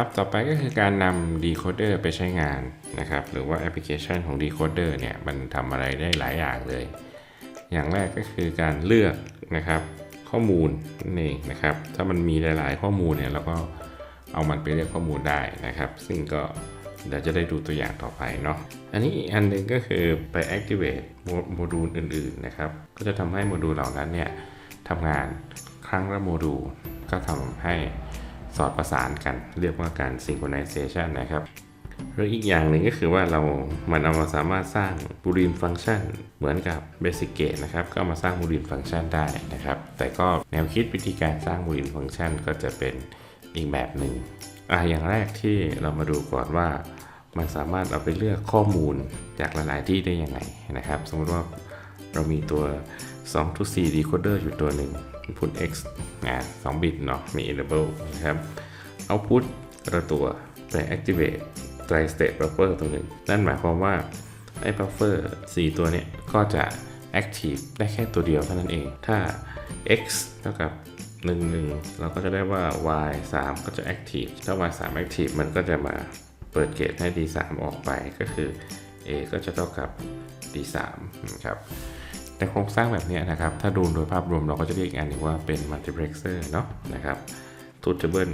ครับ ต่อไปก็คือการนำ decoder ไปใช้งานนะครับ หรือว่าแอปพลิเคชันของ decoder เนี่ย มันทำอะไรได้หลายอย่างเลย อย่างแรกก็คือการเลือกนะครับ ข้อมูลนั่นเองนะครับ ถ้ามันมีหลาย ๆ ข้อมูลเนี่ยเราก็เอามันไปเลือกข้อมูลได้นะครับ ซึ่งก็เดี๋ยวจะได้ดูตัวอย่างต่อไปเนาะ อันนี้อีกอันหนึ่งก็คือไป activate โมโมดูลอื่น ๆ นะครับ ก็จะทำให้โมดูลเหล่านั้นเนี่ยทำงานครั้งละโมดูลก็ทำให้ สอดประสานกัน เรียกว่าการ synchronization นะครับหรืออีกอย่างหนึ่งก็คือว่าเรามันเอามาสามารถสร้างบูลินฟัง c t ชันเหมือนกับ Basic Gate นะครับ ก็มาสร้างบูลินฟัง c t ชันได้นะครับ แต่ก็แนวคิดวิธีการสร้างบูลินฟัง c t ชันก็จะเป็นอีกแบบหนึ่งอะอย่างแรกที่เรามาดูก่อนว่ามันสามารถเอาไปเลือกข้อมูลจากหลาย ๆ ที่ได้ยังไงนะครับ สมมติว่าเรามีตัว2 to 4 decoder อยู่ตัวหนึ่ง input x อะ2บิตเนาะมี enable นะครับ output แต่ละตัวไป activate tri state buffer ตัวหนึ่งนั่นหมายความว่า ไอ้ buffer 4 ตัวเนี้ยก็จะ active ได้แค่ตัวเดียวเท่านั้นเอง ถ้า x เท่ากับ 1 1 เราก็จะได้ว่า y 3 ก็จะ active ถ้า y 3 active มันก็จะมาเปิดเกตให้ d 3ออกไปก็คือ a ก็จะเท่ากับ d 3นะครับ แต่โครงสร้างแบบนี้นะครับ ถ้าดูโดยภาพรวมเราก็จะเรียกอีกอันหนึงว่าเป็น multiplexer เนาะนะครับทูตเทเบิล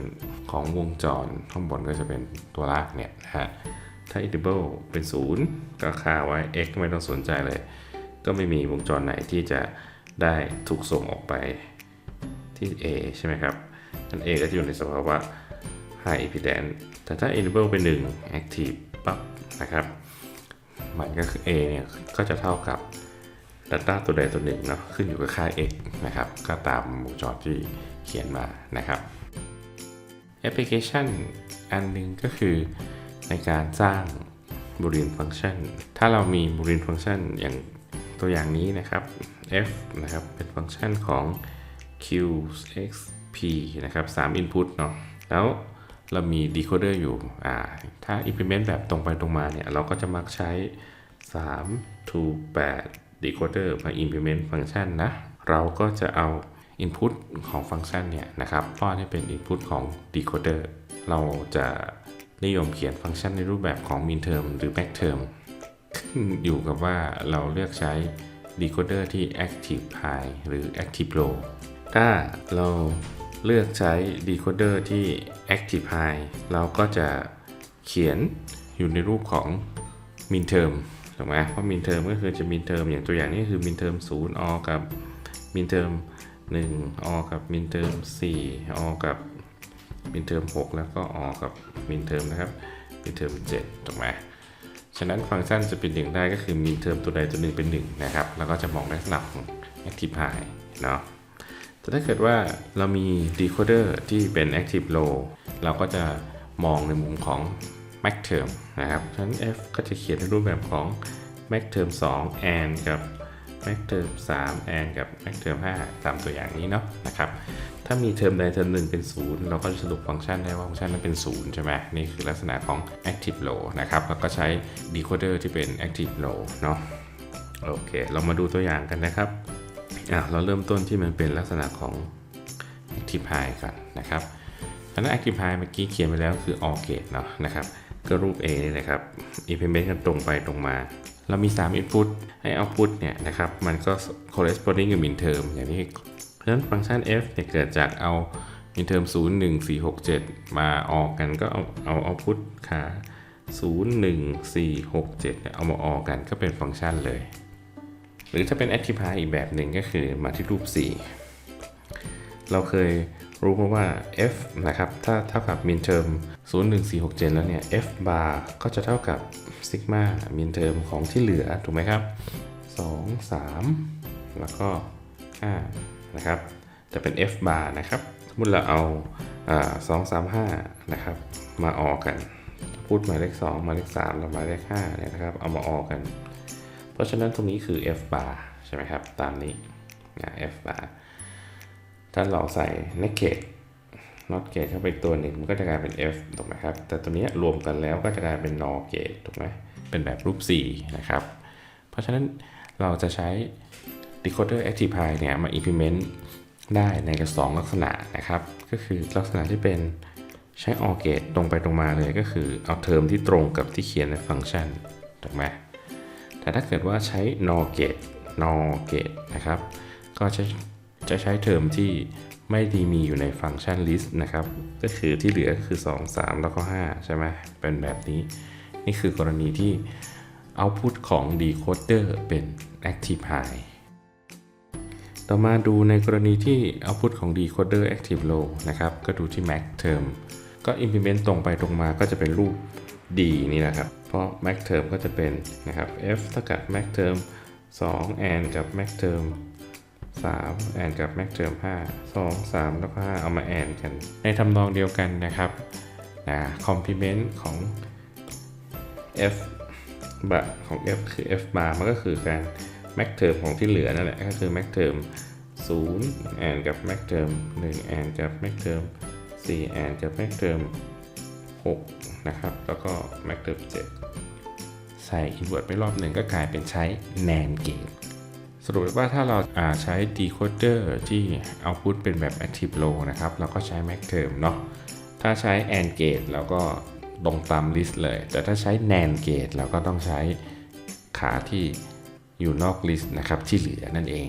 ของวงจรข้างบนก็จะเป็นตัวลากเนี่ยนะฮะถ้า interval เป็น 0 ก็ค่าไว้ x ไม่ต้องสนใจเลย ก็ไม่มีวงจรไหนที่จะได้ถูกส่งออกไปที่ a ใช่ไหมครับนั่น a ก็จะอยู่ในสภาวะ high impedance แต่ถ้า interval เป็น 1 active ปั๊บนะครับ มันก็คือ a เนี่ยก็จะเท่ากับ Data ตัวใดตัวหนึ่งเนาะขึ้นอยู่กับค่า x นะครับก็ตามวงจรที่เขียนมานะครับแอปพลิเคชันอันหนึ่งก็คือในการสร้าง Boolean Function ถ้าเรามี Boolean Function อย่างตัวอย่างนี้นะครับ f นะครับเป็นฟังก์ชันของ q x p นะครับ3 input เนาะแล้วเรามี decoder อยู่อ่าถ้า implement แบบตรงไปตรงมาเนี่ย เราก็จะมักใช้3 to 8 decoder มา implement ฟังก์ชันนะ เราก็จะเอา input ของฟังก์ชันเนี่ยนะครับป้อนให้เป็น input ของ decoder เราจะนิยมเขียนฟังก์ชันในรูปแบบของ min term หรือ max term ขึ้นอยู่กับว่าเราเลือกใช้ decoder ที่ active high หรือ active low ถ้าเราเลือกใช้ decoder ที่ active high เราก็จะเขียนอยู่ในรูปของ min term ถูกไหมเพราะ min term ก็คือจะ min term อย่างตัวอย่างนี้คือ min term 0อกับ min term 1อกับ min term 4อกับ min term 6แล้วก็อกับ min term นะครับ min term 7ถูกไหมฉะนั้นฟังก์ชันจะเป็นหนึ่งได้ก็คือ min term ตัวใดตัวหนึ่งเป็น1นะครับแล้วก็จะมองในลักษณะของ active high เนาะแต่ถ้าเกิดว่าเรามี decoder ที่เป็น active low เราก็จะมองในมุมของ max term นะครับฉะนั้น f ก็จะเขียนในรูปแบบของ max term 2 and กับ max term 3 and กับ max term 5 ตามตัวอย่างนี้เนาะนะครับ ถ้ามีเทอมใดเทอมหนึ่งเป็น 0 เราก็จะสรุปฟังก์ชันได้ว่าฟังก์ชันนั้นเป็น 0 ใช่ไหมนี่คือลักษณะของ active low นะครับ แล้วก็ใช้ decoder ที่เป็น active low เนาะโอเค เรามาดูตัวอย่างกันนะครับอะเราเริ่มต้นที่มันเป็นลักษณะของ active high กันนะครับอันนั้น active high เมื่อกี้เขียนไปแล้วคือ all gate เนาะนะครับ ก็รูป A นี่นะครับ implement กันตรงไปตรงมา เรามี 3 input ให้ output เนี่ยนะครับ มันก็ corresponding กับ min term อย่างนี้เพราะฉะนั้นฟังก์ชัน f เนี่ยเกิดจากเอา min term 0 1 4 6 7 มาออกกันก็เอาเอา output ค่า0 1 4 6 7เนี่ยเอามาออกกันก็เป็นฟังก์ชันเลย หรือถ้าเป็น active อีกแบบหนึ่งก็คือมาที่รูป 4 เราเคย รู้มาว่า f นะครับ ถ้าเท่ากับ min term 01467 แล้วเนี่ย f bar ก็จะเท่ากับ sigma min term ของที่เหลือ ถูกไหมครับ 2 3 แล้วก็ 5 นะครับ จะเป็น f bar นะครับ สมมติเราเอา 2 3 5 นะครับ มาออกกันพูดหมายเลข 2 หมายเลข3แล้วหมายเลข5เนี่ยนะครับ เอามาออกกัน เพราะฉะนั้นตรงนี้คือ f bar ใช่ไหมครับ ตามนี้นะ f bar ถ้าเราใส่ negate not gate เข้าไปตัวหนึ่งมันก็จะกลายเป็น f ถูกไหมครับ แต่ตัวนี้รวมกันแล้วก็จะกลายเป็น nor gate ถูกไหมเป็นแบบรูป 4 นะครับ เพราะฉะนั้นเราจะใช้ decoder active high เนี่ยมา implement ได้ใน2ลักษณะนะครับ ก็คือลักษณะที่เป็นใช้ OR gate ตรงไปตรงมาเลยก็คือเอาเทอมที่ตรงกับที่เขียนในฟังก์ชันถูกไหมแต่ถ้าเกิดว่าใช้ NOR gate NOR gate นะครับ ก็จะ จะใช้เทอมที่ไม่ด้มีอยู่ในฟังก์ชัน list นะครับ ก็คือที่เหลือก็คือ 2 3 แล้วก็ 5 ใช่ไหมเป็นแบบนี้ นี่คือกรณีที่ output ของ decoder เป็น active high ต่อมาดูในกรณีที่ output ของ decoder active low นะครับ ก็ดูที่ max term ก็ implement ตรงไปตรงมาก็จะเป็นรูป D นี่นะครับ เพราะ max term ก็จะเป็นนะครับ F เท่ากับ max term 2 and กับ max term 3 แอนกับแม็กเทอร์ม5 2 3 แล้วก็ 5 เอามาแอนกัน ในทำนองเดียวกันนะครับนะคอมพลีเมนต์ของ f บะของ f คือ f bar มันก็คือการแม็กเทอมของที่เหลือนั่นแหละก็คือแม็กเทอร์ม0แอนกับแม็กเทอร์ม1แอนกับแม็กเทอร์ม4แอนกับแม็กเทอร์ม6นะครับ แล้วก็แม็กเทอร์ม7ใส่อินเวอร์ตไปรอบหนึ่งก็กลายเป็นใช้แนนเกม สรุปว่าถ้าเราาใช้ decoder ที่ output เป็นแบบ active low นะครับ เราก็ใช้ max term เนาะ ถ้าใช้ AND gate เราก็ตรงตาม list เลย แต่ถ้าใช้ NAND gate เราก็ต้องใช้ขาที่อยู่นอก list นะครับ ที่เหลือนั่นเอง